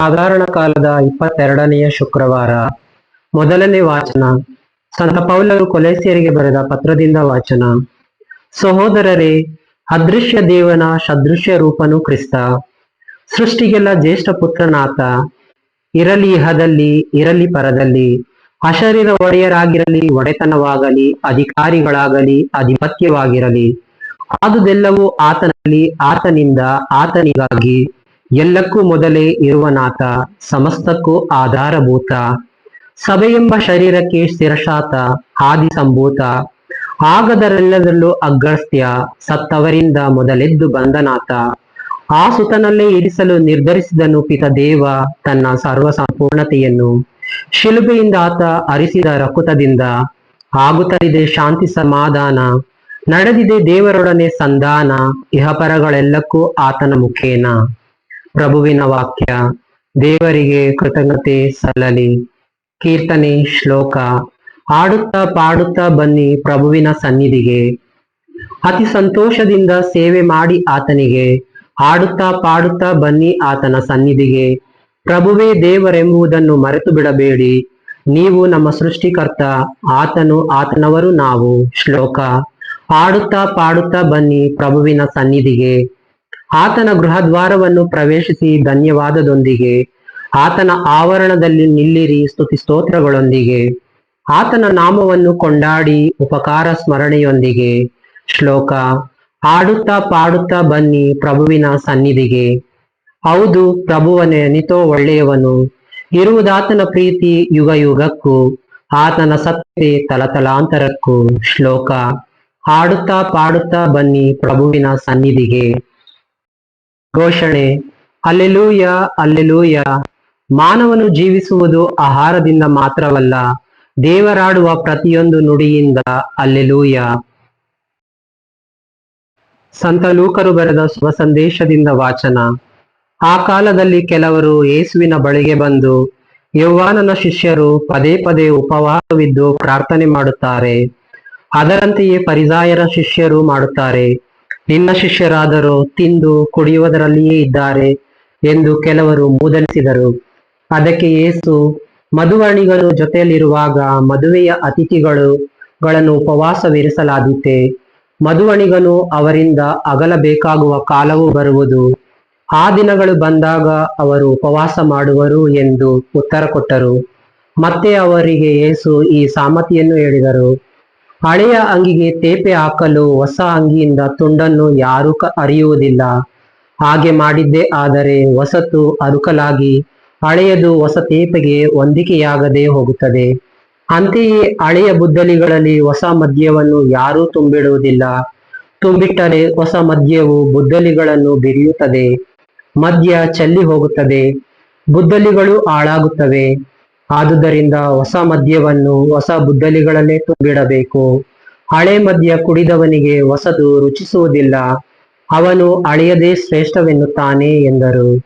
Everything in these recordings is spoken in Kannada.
ಸಾಧಾರಣ ಕಾಲದ ಇಪ್ಪತ್ತೆರಡನೆಯ ಶುಕ್ರವಾರ. ಮೊದಲನೇ ವಾಚನ. ಸಂತ ಪೌಲರು ಕೊಲೆಸಿಯರಿಗೆ ಬರೆದ ಪತ್ರದಿಂದ ವಾಚನ. ಸಹೋದರರೇ, ಅದೃಶ್ಯ ದೇವನ ಸದೃಶ್ಯ ರೂಪನು ಕ್ರಿಸ್ತ. ಸೃಷ್ಟಿಗೆಲ್ಲ ಜ್ಯೇಷ್ಠ ಪುತ್ರನಾತ. ಇರಲಿ ಇಹದಲ್ಲಿ, ಇರಲಿ ಪರದಲ್ಲಿ. ಅಶರೀರ ಒಡೆಯರಾಗಿರಲಿ, ಒಡೆತನವಾಗಲಿ, ಅಧಿಕಾರಿಗಳಾಗಲಿ, ಅಧಿಪತ್ಯವಾಗಿರಲಿ. ಆದುದೆಲ್ಲವೂ ಆತನಲ್ಲಿ, ಆತನಿಂದ, ಆತನಿಗಾಗಿ. ಎಲ್ಲಕ್ಕೂ ಮೊದಲೇ ಇರುವನಾತ ಸಮಸ್ತಕ್ಕೂ ಆಧಾರಭೂತ. ಸಭೆಯೆಂಬ ಶರೀರಕ್ಕೆ ಶಿರಶಾತ, ಆದಿ ಸಂಭೂತ. ಆಗದರೆಲ್ಲದರಲ್ಲೂ ಅಗ್ರಸ್ತ್ಯ ಸತ್ತವರಿಂದ ಮೊದಲೆದ್ದು ಬಂದನಾತ ಆ ಸುತನಲ್ಲೇ ಇರಿಸಲು ನಿರ್ಧರಿಸಿದನು ಪಿತ ದೇವ, ತನ್ನ ಸರ್ವ ಸಂಪೂರ್ಣತೆಯನ್ನು ಶಿಲುಬೆಯಿಂದ ಆತ ಅರಿಸಿದ ರಕುತದಿಂದ, ಆಗುತ್ತಲಿದೆ ಶಾಂತಿ ಸಮಾಧಾನ, ನಡೆದಿದೆ ದೇವರೊಡನೆ ಸಂಧಾನ, ಇಹಪರಗಳೆಲ್ಲಕ್ಕೂ ಆತನ ಮುಖೇನ. ಪ್ರಭುವಿನ ವಾಕ್ಯ, ದೇವರಿಗೆ ಕೃತಜ್ಞತೆ ಸಲ್ಲಲಿ. ಕೀರ್ತನೆ ಶ್ಲೋಕ. ಆಡುತ್ತಾ ಪಾಡುತ್ತಾ ಬನ್ನಿ ಪ್ರಭುವಿನ ಸನ್ನಿಧಿಗೆ. ಅತಿ ಸಂತೋಷದಿಂದ ಸೇವೆ ಮಾಡಿ ಆತನಿಗೆ. ಹಾಡುತ್ತಾ ಪಾಡುತ್ತಾ ಬನ್ನಿ ಆತನ ಸನ್ನಿಧಿಗೆ. ಪ್ರಭುವೇ ದೇವರೆಂಬುದನ್ನು ಮರೆತು ಬಿಡಬೇಡಿ. ನೀವು ನಮ್ಮ ಸೃಷ್ಟಿಕರ್ತ, ಆತನು ಆತನವರು ನಾವು. ಶ್ಲೋಕ. ಹಾಡುತ್ತಾ ಪಾಡುತ್ತಾ ಬನ್ನಿ ಪ್ರಭುವಿನ ಸನ್ನಿಧಿಗೆ. ಆತನ ಗೃಹದ್ವಾರವನ್ನು ಪ್ರವೇಶಿಸಿ ಧನ್ಯವಾದದೊಂದಿಗೆ, ಆತನ ಆವರಣದಲ್ಲಿ ನಿಲ್ಲಿರಿ ಸ್ತುತಿ ಸ್ತೋತ್ರಗಳೊಂದಿಗೆ, ಆತನ ನಾಮವನ್ನು ಕೊಂಡಾಡಿ ಉಪಕಾರ ಸ್ಮರಣೆಯೊಂದಿಗೆ, ಶ್ಲೋಕ, ಹಾಡುತ್ತಾ ಪಾಡುತ್ತಾ ಬನ್ನಿ ಪ್ರಭುವಿನ ಸನ್ನಿಧಿಗೆ. ಹೌದು, ಪ್ರಭುವನೇ, ನಿತೋ ಒಳ್ಳೆಯವನು, ಇರುವುದಾತನ ಪ್ರೀತಿ ಯುಗ ಯುಗಕ್ಕೂ ಆತನ ಸತ್ಯ ತಲತಲಾಂತರಕ್ಕೂ. ಶ್ಲೋಕ, ಹಾಡುತ್ತಾ ಪಾಡುತ್ತಾ ಬನ್ನಿ ಪ್ರಭುವಿನ ಸನ್ನಿಧಿಗೆ. ಘೋಷಣೆ ಅಲ್ಲೆಲೂಯ ಅಲ್ಲೆಲೂಯ ಮಾನವನು ಜೀವಿಸುವುದು ಆಹಾರದಿಂದ ಮಾತ್ರವಲ್ಲ, ದೇವರಾಡುವ ಪ್ರತಿಯೊಂದು ನುಡಿಯಿಂದ ಅಲ್ಲೆಲೂಯ ಸಂತ ಲೂಕರು ಬರೆದ ಶುಭ ಸಂದೇಶದಿಂದ ವಾಚನ. ಆ ಕಾಲದಲ್ಲಿ ಕೆಲವರು ಯೇಸುವಿನ ಬಳಿಗೆ ಬಂದು ಯೌವಾನನ ಶಿಷ್ಯರು ಪದೇ ಪದೇ ಉಪವಾಸವಿದ್ದು ಪ್ರಾರ್ಥನೆ ಮಾಡುತ್ತಾರೆ, ಅದರಂತೆಯೇ ಪರಿಸಾಯರ ಶಿಷ್ಯರು ಮಾಡುತ್ತಾರೆ ನಿನ್ನ ಶಿಷ್ಯರಾದರೂ ತಿಂದು ಕುಡಿಯುವುದರಲ್ಲಿಯೇ ಇದ್ದಾರೆ ಎಂದು ಕೆಲವರು ಮೂದಲಿಸಿದರು. ಅದಕ್ಕೆ ಯೇಸು ಮಧುವರ್ಣಿಗಳು ಜೊತೆಯಲ್ಲಿರುವಾಗ ಮದುವೆಯ ಅತಿಥಿಗಳು ಗಳನ್ನು ಉಪವಾಸವಿರಿಸಲಾದೀತೆ ಮಧುವಣಿಗನು ಅವರಿಂದ ಅಗಲಬೇಕಾಗುವ ಕಾಲವು ಬರುವುದು. ಆ ದಿನಗಳು ಬಂದಾಗ ಅವರು ಉಪವಾಸ ಮಾಡುವರು ಎಂದು ಉತ್ತರ ಕೊಟ್ಟರು. ಮತ್ತೆ ಅವರಿಗೆ ಯೇಸು ಈ ಸಾಮತಿಯನ್ನು ಹೇಳಿದರು. ಹಳೆಯ ಅಂಗಿಗೆ ತೇಪೆ ಹಾಕಲು ಹೊಸ ಅಂಗಿಯಿಂದ ತುಂಡನ್ನು ಯಾರೂ ಅರಿಯುವುದಿಲ್ಲ. ಹಾಗೆ ಮಾಡಿದ್ದೇ ಆದರೆ ಹೊಸತು ಅರುಕಲಾಗಿ, ಹಳೆಯದು ಹೊಸ ತೇಪೆಗೆ ಹೊಂದಿಕೆಯಾಗದೆ ಹೋಗುತ್ತದೆ. ಅಂತೆಯೇ ಹಳೆಯ ಬುದ್ದಲಿಗಳಲ್ಲಿ ಹೊಸ ಮದ್ಯವನ್ನು ಯಾರೂ ತುಂಬಿಡುವುದಿಲ್ಲ. ತುಂಬಿಟ್ಟರೆ ಹೊಸ ಮದ್ಯವು ಬುದ್ದಲಿಗಳನ್ನು ಬಿರಿಯುತ್ತದೆ. ಮದ್ಯ ಚೆಲ್ಲಿ ಹೋಗುತ್ತದೆ. ಬುದ್ದಲಿಗಳು ಹಾಳಾಗುತ್ತವೆ. ಆದುದರಿಂದ ಹೊಸ ಮದ್ಯವನ್ನು ಹೊಸ ಬುದ್ದಲಿಗಳಲ್ಲೇ ತುಂಬಿಡಬೇಕು. ಹಳೆ ಮದ್ಯ ಕುಡಿದವನಿಗೆ ಹೊಸದು ರುಚಿಸುವುದಿಲ್ಲ. ಅವನು ಅಳೆಯದೇ ಶ್ರೇಷ್ಠವೆನ್ನುತ್ತಾನೆ ಎಂದರು.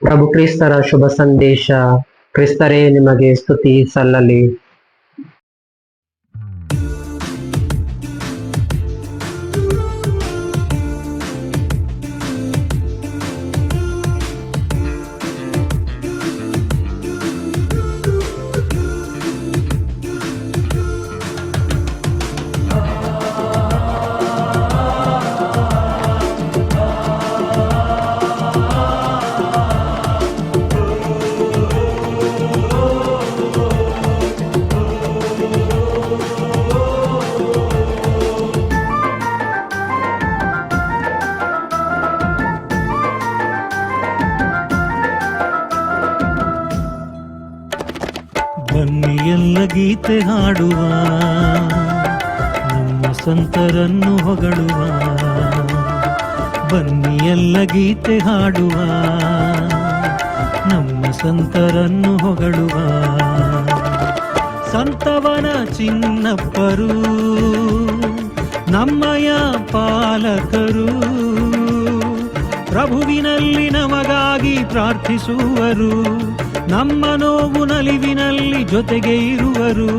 ಪ್ರಭು ಕ್ರಿಸ್ತರ ಶುಭ ಸಂದೇಶ. ಕ್ರಿಸ್ತರೇ, ನಿಮಗೆ ಸ್ತುತಿ ಸಲ್ಲಲಿ. ಗೀತೆ ಹಾಡುವ, ನಮ್ಮ ಸಂತರನ್ನು ಹೊಗಳುವ ಎಲ್ಲ ಗೀತೆ ಹಾಡುವ, ನಮ್ಮ ಸಂತರನ್ನು ಹೊಗಳುವ. ಸಂತವನ ಚಿನ್ನಪ್ಪರು, ನಮ್ಮಯ ಪಾಲಕರು, ಪ್ರಭುವಿನಲ್ಲಿ ನಮಗಾಗಿ ಪ್ರಾರ್ಥಿಸುವರು. ನಮ್ಮ ನೋವು ನಲಿವಿನಲ್ಲಿ ಜೊತೆಗೆ ಇರುವರು.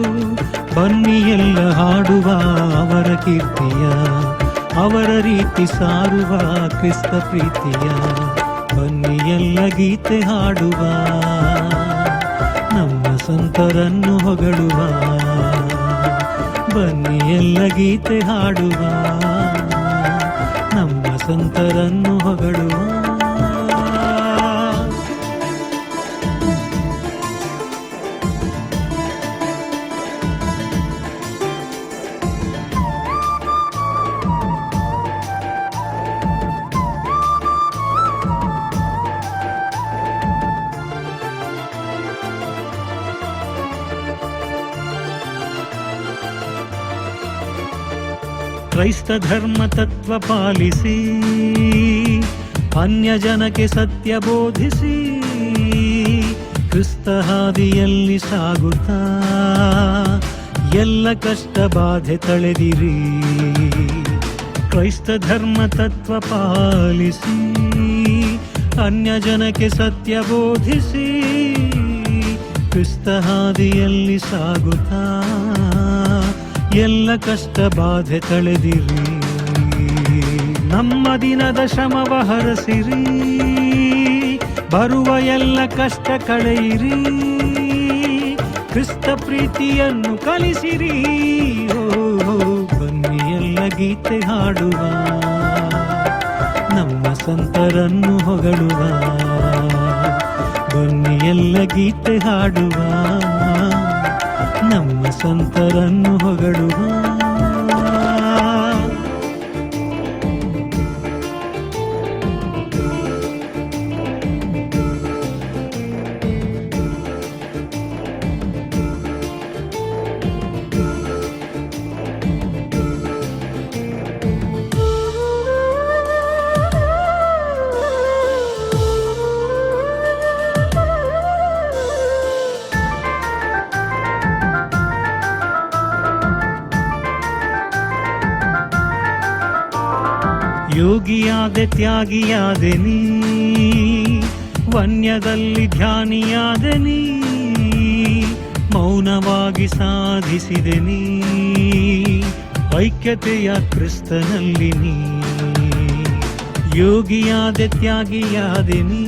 ಬನ್ನಿ ಎಲ್ಲ ಹಾಡುವ ಅವರ ಕೀರ್ತಿಯ, ಅವರ ರೀತಿ ಸಾರುವ ಕ್ರಿಸ್ತ ಪ್ರೀತಿಯ. ಬನ್ನಿ ಎಲ್ಲ ಗೀತೆ ಹಾಡುವ, ನಮ್ಮ ಸಂತರನ್ನು ಹೊಗಳುವ. ಬನ್ನಿ ಎಲ್ಲ ಗೀತೆ ಹಾಡುವ, ನಮ್ಮ ಸಂತರನ್ನು ಹೊಗಳುವ. ಕ್ರೈಸ್ತ ಧರ್ಮ ತತ್ವ ಪಾಲಿಸಿ ಅನ್ಯ ಜನಕ್ಕೆ ಸತ್ಯ ಬೋಧಿಸಿ, ಕ್ರಿಸ್ತ ಹಾದಿಯಲ್ಲಿ ಸಾಗುತ್ತಾ, ಎಲ್ಲ ಕಷ್ಟ ಬಾಧೆ ತಳೆದಿರಿ. ಕ್ರೈಸ್ತ ಧರ್ಮ ತತ್ವ ಪಾಲಿಸಿ ಅನ್ಯ ಜನಕ್ಕೆ ಸತ್ಯ ಬೋಧಿಸಿ, ಕ್ರಿಸ್ತ ಹಾದಿಯಲ್ಲಿ ಸಾಗುತ್ತಾ ಎಲ್ಲ ಕಷ್ಟ ಬಾಧೆ ತಳೆದಿರಿ ನಮ್ಮ ದಿನದ ಶ್ರಮವ ಹರಸಿರಿ. ಬರುವ ಎಲ್ಲ ಕಷ್ಟ ಕಳೆಯಿರಿ. ಕ್ರಿಸ್ತ ಪ್ರೀತಿಯನ್ನು ಕಲಿಸಿರಿ. ಬನ್ನಿ ಎಲ್ಲ ಗೀತೆ ಹಾಡುವ. ನಮ್ಮ ಸಂತರನ್ನು ಹೊಗಳುವ. ಬನ್ನಿ ಎಲ್ಲ ಗೀತೆ ಹಾಡುವ. ನಮ್ಮ ಸಂತರನ್ನು ಹೊಗಳುವ ಯೋಗಿಯಾದೆ ತ್ಯಾಗಿಯಾದೆ ನೀ, ವನ್ಯದಲ್ಲಿ ಧ್ಯಾನಿಯಾದೆ ನೀ, ಮೌನವಾಗಿ ಸಾಧಿಸಿದೆ ನೀ, ಐಕ್ಯತೆಯ ಕ್ರಿಸ್ತನಲ್ಲಿ ನೀ, ಯೋಗಿಯಾದೆ ತ್ಯಾಗಿಯಾದೆ ನೀ,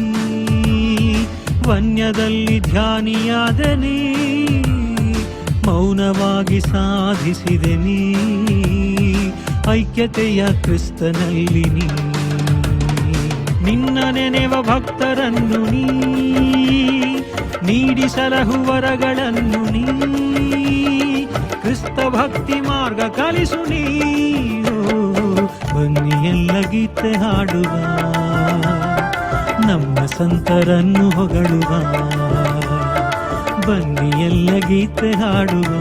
ವನ್ಯದಲ್ಲಿ ಧ್ಯಾನಿಯಾದೆ ನೀ, ಮೌನವಾಗಿ ಸಾಧಿಸಿದೆ ನೀ, ಐಕ್ಯತೆಯ ಕ್ರಿಸ್ತನಲ್ಲಿ ನೀ. ನಿನ್ನ ನೆನೆವ ಭಕ್ತರನ್ನು ನೀ, ನೀಡಿ ವರಗಳನ್ನು ನೀ, ಕ್ರಿಸ್ತ ಭಕ್ತಿ ಮಾರ್ಗ ಕಲಿಸು ನೀ ಎಲ್ಲ ಗೀತೆ ಹಾಡುವ, ನಮ್ಮ ಸಂತರನ್ನು ಹೊಗಳುವ. ಎಲ್ಲ ಗೀತೆ ಹಾಡುವ,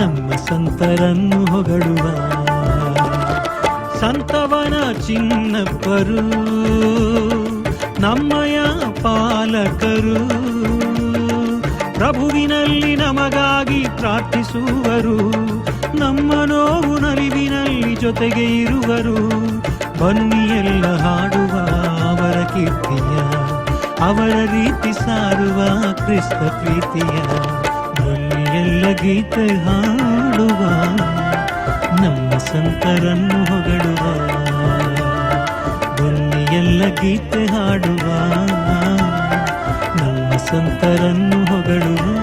ನಮ್ಮ ಸಂತರನ್ನು ಹೊಗಳುವ. ಸಂತವನ ಚಿನ್ನಪ್ಪರು, ನಮ್ಮಯ ಪಾಲಕರು. ಪ್ರಭುವಿನಲ್ಲಿ ನಮಗಾಗಿ ಪ್ರಾರ್ಥಿಸುವರು, ನಮ್ಮ ನೋವು ನಲಿವಿನಲ್ಲಿ ಜೊತೆಗೆ ಇರುವರು. ಬನ್ನಿ ಎಲ್ಲ ಹಾಡುವ ಅವರ ಕೀರ್ತಿಯ, ಅವರ ರೀತಿ ಸಾರುವ ಕ್ರಿಸ್ತ ಪ್ರೀತಿಯ. ಬನ್ನಿ ಎಲ್ಲ ಗೀತೆ ಹಾಡುವ ನಮ್ಮ ಸಂತರನ್ನು ಎಲ್ಲ ಗೀತೆ ಹಾಡುವ ನಮ್ಮ ಸಂತರನ್ನು ಹೊಗಳುವ.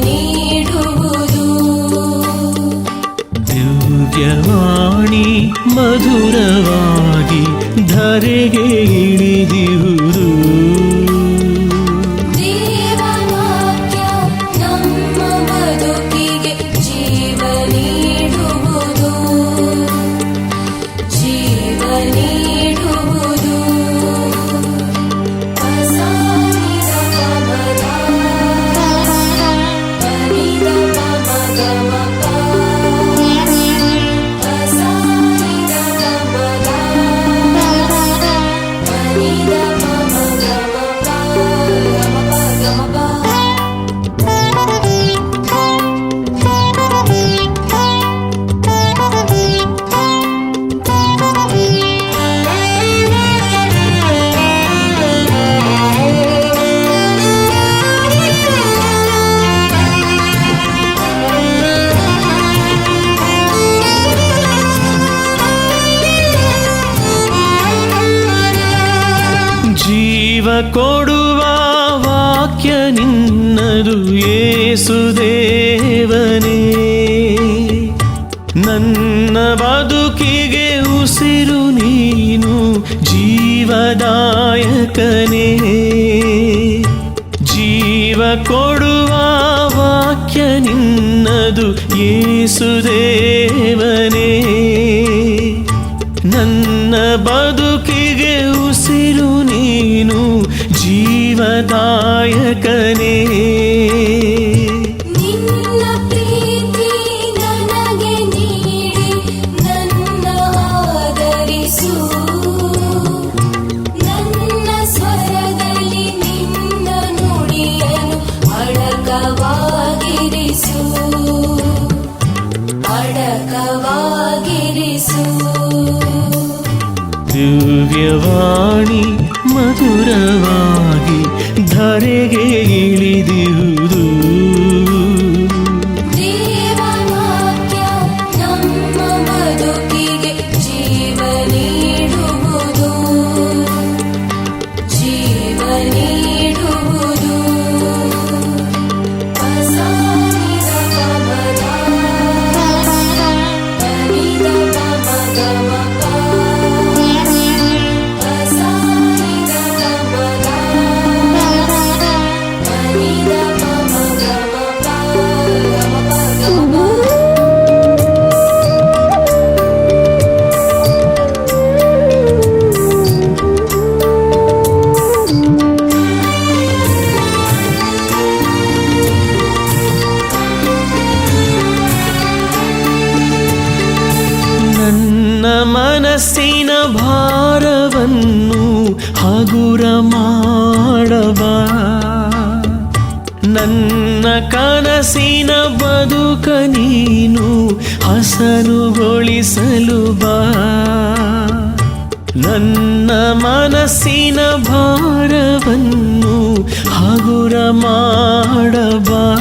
ನೀಡುವುದು. ದಿವ್ಯವಾಣಿ ಮಧುರವಾಗಿ ಧರೆಗೆ ಇಳಿದಿರುವುದು ನಿನ್ನದು ಏಸುದೇವನೇ ನನ್ನ ಬದುಕಿಗೆ ಉಸಿರು ನೀನು ಜೀವದಾಯಕನೇ. ಜೀವ ಕೊಡುವ ವಾಕ್ಯ ನಿನ್ನದು ಏಸುದೇವನೇ ದಿವ್ಯವಾಣಿ ಮಧುರವಾಗಿ ಧರೆಗೆ ಇಳಿದಿರುವುದು ಮನಸ್ಸಿನ ಭಾರವನ್ನು ಹಗುರ ಮಾಡವ. ನನ್ನ ಕನಸಿನ ಬದುಕ ನೀನು ಹಸನುಗೊಳಿಸಲು ಬಾ. ನನ್ನ ಮನಸ್ಸಿನ ಭಾರವನ್ನು ಹಗುರ ಮಾಡಬಾ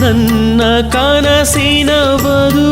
ನನ್ನ ಕನಸಿನ ಬದುಕ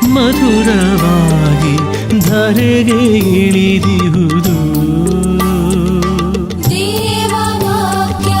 ಮಧುರವಾಗಿ ಧರೆಗೆ ಇಳಿದಿರುವುದು. ದೇವವಾಕ್ಯ